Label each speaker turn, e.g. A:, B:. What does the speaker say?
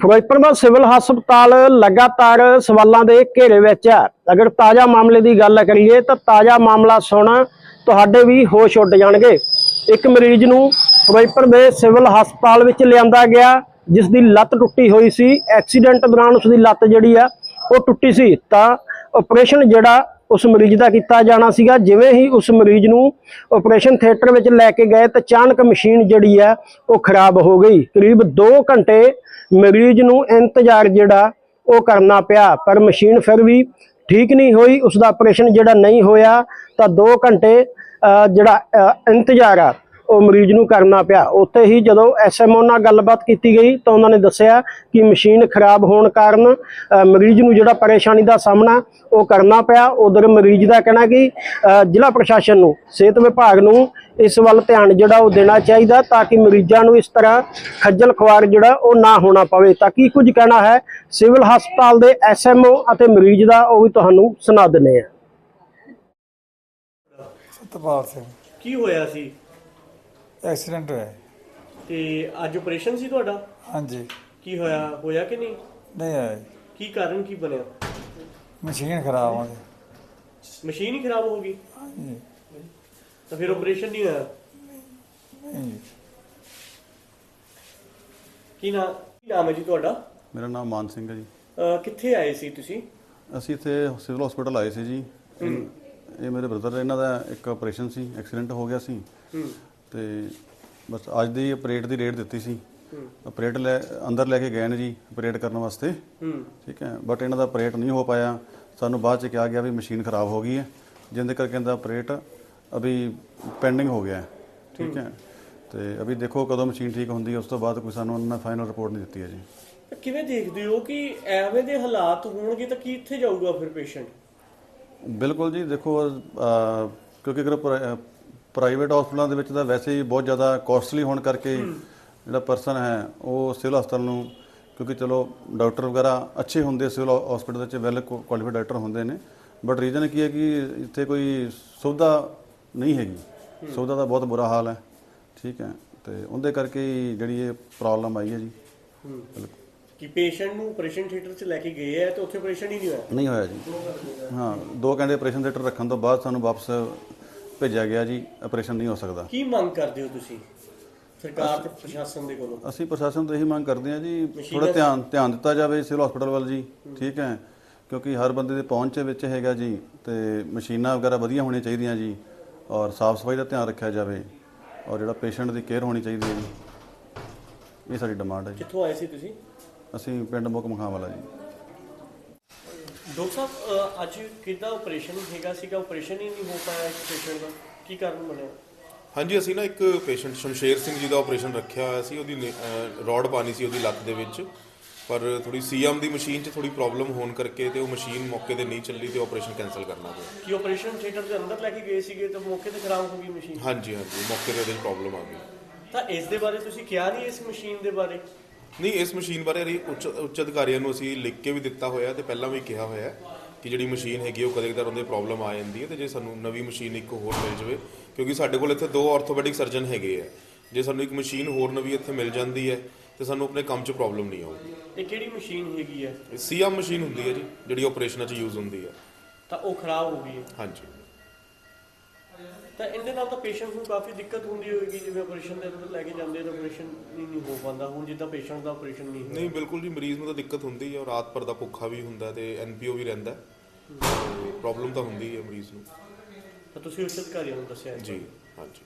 A: ਫਿਰੋਜ਼ਪੁਰ ਦਾ civil ਹਸਪਤਾਲ ਲਗਾਤਾਰ ਸਵਾਲਾਂ ਦੇ ਘੇਰੇ ਵਿੱਚ ਹੈ। ਅਗਰ ਤਾਜ਼ਾ ਮਾਮਲੇ ਦੀ ਗੱਲ ਕਰੀਏ ਤਾਂ ਤਾਜ਼ਾ ਮਾਮਲਾ ਸੁਣ ਤੁਹਾਡੇ ਵੀ ਹੋਸ਼ ਉੱਡ ਜਾਣਗੇ। ਇੱਕ ਮਰੀਜ਼ ਨੂੰ ਫਿਰੋਜ਼ਪੁਰ ਦੇ ਸਿਵਲ ਹਸਪਤਾਲ ਵਿੱਚ ਲਿਆਂਦਾ ਗਿਆ ਜਿਸ ਦੀ ਲੱਤ ਟੁੱਟੀ ਹੋਈ ਸੀ। ਐਕਸੀਡੈਂਟ ਦੌਰਾਨ ਉਸ ਦੀ ਲੱਤ ਜਿਹੜੀ ਆ, ਉਹ ਟੁੱਟੀ ਸੀ। ਤਾਂ ਆਪਰੇਸ਼ਨ ਜਿਹੜਾ ਉਸ ਮਰੀਜ਼ ਦਾ ਕੀਤਾ ਜਾਣਾ ਸੀਗਾ। ਜਿਵੇਂ ਹੀ ਉਸ ਮਰੀਜ਼ ਨੂੰ ਆਪਰੇਸ਼ਨ ਥੀਏਟਰ ਵਿੱਚ ਲੈ ਕੇ ਗਏ ਤਾਂ ਅਚਾਨਕ ਮਸ਼ੀਨ ਜਿਹੜੀ ਆ ਉਹ ਖਰਾਬ ਹੋ ਗਈ। ਕਰੀਬ 2 ਘੰਟੇ ਮਰੀਜ਼ ਨੂੰ ਇੰਤਜ਼ਾਰ ਜਿਹੜਾ ਉਹ ਕਰਨਾ ਪਿਆ, ਪਰ ਮਸ਼ੀਨ ਫਿਰ ਵੀ ਠੀਕ ਨਹੀਂ ਹੋਈ। ਉਸ ਦਾ ਆਪਰੇਸ਼ਨ ਜਿਹੜਾ ਨਹੀਂ ਹੋਇਆ ਤਾਂ 2 ਘੰਟੇ ਜਿਹੜਾ ਇੰਤਜ਼ਾਰ ਆ ਉਹ ਮਰੀਜ਼ ਨੂੰ ਕਰਨਾ ਪਿਆ। ਉੱਥੇ ਹੀ ਜਦੋਂ ਐਸਐਮਓ ਨਾਲ ਗੱਲਬਾਤ ਕੀਤੀ ਗਈ ਤਾਂ ਉਹਨਾਂ ਨੇ ਦੱਸਿਆ ਕਿ ਮਸ਼ੀਨ ਖਰਾਬ ਹੋਣ ਕਾਰਨ ਮਰੀਜ਼ ਨੂੰ ਜਿਹੜਾ ਪਰੇਸ਼ਾਨੀ ਦਾ ਸਾਹਮਣਾ ਉਹ ਕਰਨਾ ਪਿਆ। ਉਧਰ ਮਰੀਜ਼ ਦਾ ਕਹਿਣਾ ਕਿ ਜ਼ਿਲ੍ਹਾ ਪ੍ਰਸ਼ਾਸਨ ਨੂੰ ਸਿਹਤ ਵਿਭਾਗ ਨੂੰ ਇਸ ਵੱਲ ਧਿਆਨ ਜਿਹੜਾ ਉਹ ਦੇਣਾ ਚਾਹੀਦਾ ਤਾਂ ਕਿ ਮਰੀਜ਼ਾਂ ਨੂੰ ਇਸ ਤਰ੍ਹਾਂ ਖੱਜਲ ਖੁਆਰ ਜਿਹੜਾ ਉਹ ਨਾ ਹੋਣਾ ਪਵੇ। ਤਾਂ ਕੀ ਕੁਝ ਕਹਿਣਾ ਹੈ? ਸਿਵਲ ਹਸਪਤਾਲ ਦੇ ਐਸਐਮਓ ਅਤੇ ਮਰੀਜ਼ ਦਾ ਉਹ ਵੀ ਤੁਹਾਨੂੰ ਸੁਣਾ ਦਿੰਦੇ ਆ
B: ਸਤਪਾਲ ਸਿੰਘ।
C: ਕੀ ਹੋਇਆ ਸੀ?
B: ਐਕਸੀਡੈਂਟ ਹੋਇਆ ਹੈ।
C: ਤੇ ਅੱਜ ਆਪਰੇਸ਼ਨ ਸੀ ਤੁਹਾਡਾ?
B: ਹਾਂਜੀ।
C: ਕੀ ਹੋਇਆ? ਹੋਇਆ ਕਿ ਨਹੀਂ?
B: ਨਹੀਂ ਆਇਆ ਜੀ।
C: ਕੀ ਕਾਰਨ ਕੀ ਬਣਿਆ?
B: ਮਸ਼ੀਨ ਖਰਾਬ ਆ ਗਈ।
C: ਮਸ਼ੀਨ ਹੀ ਖਰਾਬ ਹੋ ਗਈ?
B: ਹਾਂਜੀ।
C: ਤਾਂ ਫਿਰ ਆਪਰੇਸ਼ਨ ਨਹੀਂ ਹੋਇਆ?
B: ਨਹੀਂ ਜੀ।
C: ਕੀ ਨਾਮ ਕੀ ਨਾਮ ਹੈ ਜੀ ਤੁਹਾਡਾ?
D: ਮੇਰਾ ਨਾਮ ਮਾਨ ਸਿੰਘ ਹੈ ਜੀ।
C: ਅਹ ਕਿੱਥੇ ਆਏ ਸੀ ਤੁਸੀਂ?
D: ਅਸੀਂ ਇੱਥੇ ਸਿਵਲ ਹਸਪੀਟਲ ਆਏ ਸੀ ਜੀ। ਇਹ ਮੇਰੇ ਬ੍ਰਦਰ ਇਹਨਾਂ ਦਾ ਇੱਕ ਆਪਰੇਸ਼ਨ ਸੀ ਐਕਸੀਡੈਂਟ ਹੋ ਗਿਆ ਸੀ।
C: ਹੂੰ।
D: ਤੇ ਬਸ ਅੱਜ ਦੀ ਆਪਰੇਟ ਦੀ ਡੇਟ ਦਿੱਤੀ ਸੀ। ਆਪਰੇਟ ਲੈ ਅੰਦਰ ਲੈ ਕੇ ਗਏ ਨੇ ਜੀ ਆਪਰੇਟ ਕਰਨ ਵਾਸਤੇ। ਠੀਕ ਹੈ ਬਟ ਇਹਨਾਂ ਦਾ ਆਪਰੇਟ ਨਹੀਂ ਹੋ ਪਾਇਆ। ਸਾਨੂੰ ਬਾਅਦ ਚ ਕਿਹਾ ਗਿਆ ਵੀ ਮਸ਼ੀਨ ਖਰਾਬ ਹੋ ਗਈ ਹੈ। ਜਿੰਦੇ ਕਰਕੇ ਇਹਦਾ ਆਪਰੇਟ ਅਭੀ ਪੈਂਡਿੰਗ ਹੋ ਗਿਆ ਹੈ। ਠੀਕ ਹੈ। ਤੇ ਅਭੀ ਦੇਖੋ ਕਦੋਂ ਮਸ਼ੀਨ ਠੀਕ ਹੁੰਦੀ ਹੈ। ਉਸ ਤੋਂ ਬਾਅਦ ਕੋਈ ਸਾਨੂੰ ਉਹਨਾਂ ਨੇ ਫਾਈਨਲ ਰਿਪੋਰਟ ਨਹੀਂ ਦਿੱਤੀ ਹੈ ਜੀ।
C: ਕਿਵੇਂ ਦੇਖਦੇ ਹੋ ਕਿ ਐਵੇਂ ਦੇ ਹਾਲਾਤ ਹੋਣਗੇ ਤਾਂ ਕਿੱਥੇ ਜਾਊਗਾ ਫਿਰ ਪੇਸ਼ੈਂਟ
D: ਬਿਲਕੁਲ ਜੀ ਦੇਖੋ ਕਿਉਂਕਿ ਅਗਰ ਪ੍ਰਾਈਵੇਟ ਹਸਪਤਾਲਾਂ ਦੇ ਵਿੱਚ ਤਾਂ ਵੈਸੇ ਹੀ ਬਹੁਤ ਜ਼ਿਆਦਾ ਕਾਸਟਲੀ ਹੋਣ ਕਰਕੇ ਜਿਹੜਾ ਪਰਸਨ ਹੈ ਉਹ ਸਿਵਲ ਹਸਪਤਾਲ ਨੂੰ ਕਿਉਂਕਿ ਚਲੋ ਡਾਕਟਰ ਵਗੈਰਾ ਅੱਛੇ ਹੁੰਦੇ ਸਿਵਲ ਹਸਪਤਾਲ ਵਿੱਚ ਵੈਲ ਕੁਆਲੀਫਾਈਡ ਡਾਕਟਰ ਹੁੰਦੇ ਨੇ। ਬਟ ਰੀਜ਼ਨ ਕੀ ਹੈ ਕਿ ਇੱਥੇ ਕੋਈ ਸੁਵਿਧਾ ਨਹੀਂ ਹੈਗੀ। ਸੁਵਿਧਾ ਦਾ ਬਹੁਤ ਬੁਰਾ ਹਾਲ ਹੈ। ਠੀਕ ਹੈ। ਤੇ ਉਹਦੇ ਕਰਕੇ ਹੀ ਜਿਹੜੀ ਇਹ ਪ੍ਰੋਬਲਮ ਆਈ ਹੈ ਜੀ। ਬਿਲਕੁਲ।
C: ਕਿ ਪੇਸ਼ੈਂਟ ਨੂੰ ਆਪਰੇਸ਼ਨ ਥੀਏਟਰ 'ਚ ਲੈ ਕੇ ਗਏ ਆ ਤੇ ਉੱਥੇ ਆਪਰੇਸ਼ਨ ਹੀ ਨਹੀਂ ਹੋਇਆ?
D: ਨਹੀਂ ਹੋਇਆ ਜੀ। ਹਾਂ ਦੋ ਘੰਟੇ ਆਪਰੇਸ਼ਨ ਥੀਏਟਰ ਰੱਖਣ ਤੋਂ ਬਾਅਦ ਸਾਨੂੰ ਵਾਪਸ ਭੇਜਿਆ ਗਿਆ ਜੀ ਆਪਰੇਸ਼ਨ ਨਹੀਂ ਹੋ ਸਕਦਾ।
C: ਕੀ ਮੰਗ ਕਰਦੇ ਹੋ ਤੁਸੀਂ? ਸਰਕਾਰ ਤੇ ਪ੍ਰਸ਼ਾਸਨ ਦੇ ਕੋਲੋਂ?
D: ਅਸੀਂ ਪ੍ਰਸ਼ਾਸਨ ਤੋਂ ਇਹੀ ਮੰਗ ਕਰਦੇ ਹਾਂ ਜੀ ਥੋੜਾ ਧਿਆਨ ਧਿਆਨ ਦਿੱਤਾ ਜਾਵੇ ਸਿਵਲ ਹਸਪੀਟਲ ਵੱਲ ਜੀ ਠੀਕ ਹੈ। ਕਿਉਂਕਿ ਹਰ ਬੰਦੇ ਦੇ ਪਹੁੰਚ ਵਿੱਚ ਹੈਗਾ ਜੀ ਤੇ ਮਸ਼ੀਨਾਂ ਵਗੈਰਾ ਵਧੀਆ ਹੋਣੀਆਂ ਚਾਹੀਦੀਆਂ ਜੀ ਔਰ ਸਾਫ਼ ਸਫ਼ਾਈ ਦਾ ਧਿਆਨ ਰੱਖਿਆ ਜਾਵੇ ਔਰ ਜਿਹੜਾ ਪੇਸ਼ੈਂਟ ਦੀ ਕੇਅਰ ਹੋਣੀ ਚਾਹੀਦੀ ਹੈ ਜੀ। ਇਹ ਸਾਡੀ ਡਿਮਾਂਡ ਹੈ ਜੀ।
C: ਕਿੱਥੋਂ ਆਏ ਸੀ ਤੁਸੀਂ?
D: ਅਸੀਂ ਪਿੰਡ ਮੁੱਖ ਮਖਾਂ ਵਾਲਾ ਜੀ।
C: ਡਾਕਟਰ ਸਾਹਿਬ ਅੱਜ ਕਿੱਦਾਂ ਆਪਰੇਸ਼ਨ ਹੈਗਾ ਸੀਗਾ? ਆਪਰੇਸ਼ਨ ਹੀ ਨਹੀਂ ਹੋ ਪਾਇਆ ਇਸ ਪੇਸ਼ੈਂਟ ਦਾ। ਕੀ ਕਾਰਨ ਬਣਿਆ?
E: ਹਾਂਜੀ ਅਸੀਂ ਨਾ ਇੱਕ ਪੇਸ਼ੈਂਟ ਸ਼ਮਸ਼ੇਰ ਸਿੰਘ ਜੀ ਦਾ ਆਪਰੇਸ਼ਨ ਰੱਖਿਆ ਹੋਇਆ ਸੀ। ਉਹਦੀ ਰੋਡ ਪਾਣੀ ਸੀ ਉਹਦੀ ਲੱਤ ਦੇ ਵਿੱਚ। ਪਰ ਥੋੜੀ ਸੀਐਮ ਦੀ ਮਸ਼ੀਨ 'ਚ ਥੋੜੀ ਪ੍ਰੋਬਲਮ ਹੋਣ ਕਰਕੇ ਤੇ ਉਹ ਮਸ਼ੀਨ ਮੌਕੇ ਤੇ ਨਹੀਂ ਚੱਲੀ ਤੇ ਆਪਰੇਸ਼ਨ ਕੈਨਸਲ ਕਰਨਾ ਪਿਆ।
C: ਕਿ ਆਪਰੇਸ਼ਨ ਥੀਏਟਰ ਦੇ ਅੰਦਰ ਲੈ ਕੇ ਗਏ ਸੀਗੇ ਤਾਂ ਮੌਕੇ ਤੇ ਖਰਾਬ ਹੋ ਗਈ ਮਸ਼ੀਨ?
E: ਹਾਂਜੀ ਹਾਂਜੀ ਮੌਕੇ ਤੇ ਉਹਦੇ ਪ੍ਰੋਬਲਮ ਆ ਗਈ।
C: ਤਾਂ ਇਸ ਦੇ ਬਾਰੇ ਤੁਸੀਂ ਕਿਹਾ ਨਹੀਂ ਇਸ ਮਸ਼ੀਨ ਦੇ ਬਾਰੇ?
E: ਨਹੀਂ ਇਸ ਮਸ਼ੀਨ ਬਾਰੇ ਅਸੀਂ ਉੱਚ ਉੱਚ ਅਧਿਕਾਰੀਆਂ ਨੂੰ ਅਸੀਂ ਲਿਖ ਕੇ ਵੀ ਦਿੱਤਾ ਹੋਇਆ ਤੇ ਪਹਿਲਾਂ ਵੀ ਕਿਹਾ ਹੋਇਆ ਕਿ ਜਿਹੜੀ ਮਸ਼ੀਨ ਹੈਗੀ ਉਹ ਕਦੇ ਕਦਾਰ ਉਹਦੇ ਪ੍ਰੋਬਲਮ ਆ ਜਾਂਦੀ ਹੈ ਤੇ ਜੇ ਸਾਨੂੰ ਨਵੀਂ ਮਸ਼ੀਨ ਇੱਕ ਹੋਰ ਮਿਲ ਜਾਵੇ ਕਿਉਂਕਿ ਸਾਡੇ ਕੋਲ ਇੱਥੇ ਦੋ ਆਰਥੋਪੈਡਿਕ ਸਰਜਨ ਹੈਗੇ ਆ। ਜੇ ਸਾਨੂੰ ਇੱਕ ਮਸ਼ੀਨ ਹੋਰ ਨਵੀਂ ਇੱਥੇ ਮਿਲ ਜਾਂਦੀ ਹੈ ਤੇ ਸਾਨੂੰ ਆਪਣੇ ਕੰਮ 'ਚ ਪ੍ਰੋਬਲਮ ਨਹੀਂ ਆਊਗੀ।
C: ਇਹ ਕਿਹੜੀ ਮਸ਼ੀਨ ਹੈਗੀ ਹੈ?
E: ਇਹ ਸੀਐਮ ਮਸ਼ੀਨ ਹੁੰਦੀ ਹੈ ਜੀ ਜਿਹੜੀ ਆਪਰੇਸ਼ਨਾਂ 'ਚ ਯੂਜ਼ ਹੁੰਦੀ ਹੈ।
C: ਤਾਂ ਉਹ ਖਰਾਬ ਹੋ ਗਈ ਹੈ।
E: ਹਾਂਜੀ।
C: ਤਾਂ ਇਹਦੇ ਨਾਲ ਤਾਂ ਪੇਸ਼ੈਂਟ ਨੂੰ ਕਾਫੀ ਦਿੱਕਤ ਹੁੰਦੀ ਹੋਏਗੀ ਜਿਵੇਂ ਆਪਰੇਸ਼ਨ ਦੇ ਅੰਦਰ ਲੈ ਕੇ ਜਾਂਦੇ ਤਾਂ ਆਪਰੇਸ਼ਨ ਨਹੀਂ ਹੋ ਪਾਉਂਦਾ। ਹੁਣ ਜਿੱਦਾਂ ਪੇਸ਼ੈਂਟ ਦਾ ਆਪਰੇਸ਼ਨ ਨਹੀਂ
E: ਨਹੀਂ ਬਿਲਕੁਲ ਜੀ ਮਰੀਜ਼ ਨੂੰ ਤਾਂ ਦਿੱਕਤ ਹੁੰਦੀ ਹੈ ਔਰ ਰਾਤ ਭਰ ਦਾ ਭੁੱਖਾ ਵੀ ਹੁੰਦਾ ਤੇ ਐਨਪੀਓ ਵੀ ਰਹਿੰਦਾ ਪ੍ਰੋਬਲਮ ਤਾਂ ਹੁੰਦੀ ਹੈ ਮਰੀਜ਼ ਨੂੰ।
C: ਤਾਂ ਤੁਸੀਂ ਉਸ ਅਧਿਕਾਰੀਆਂ ਨੂੰ ਦੱਸਿਆ
E: ਜੀ ਹਾਂਜੀ।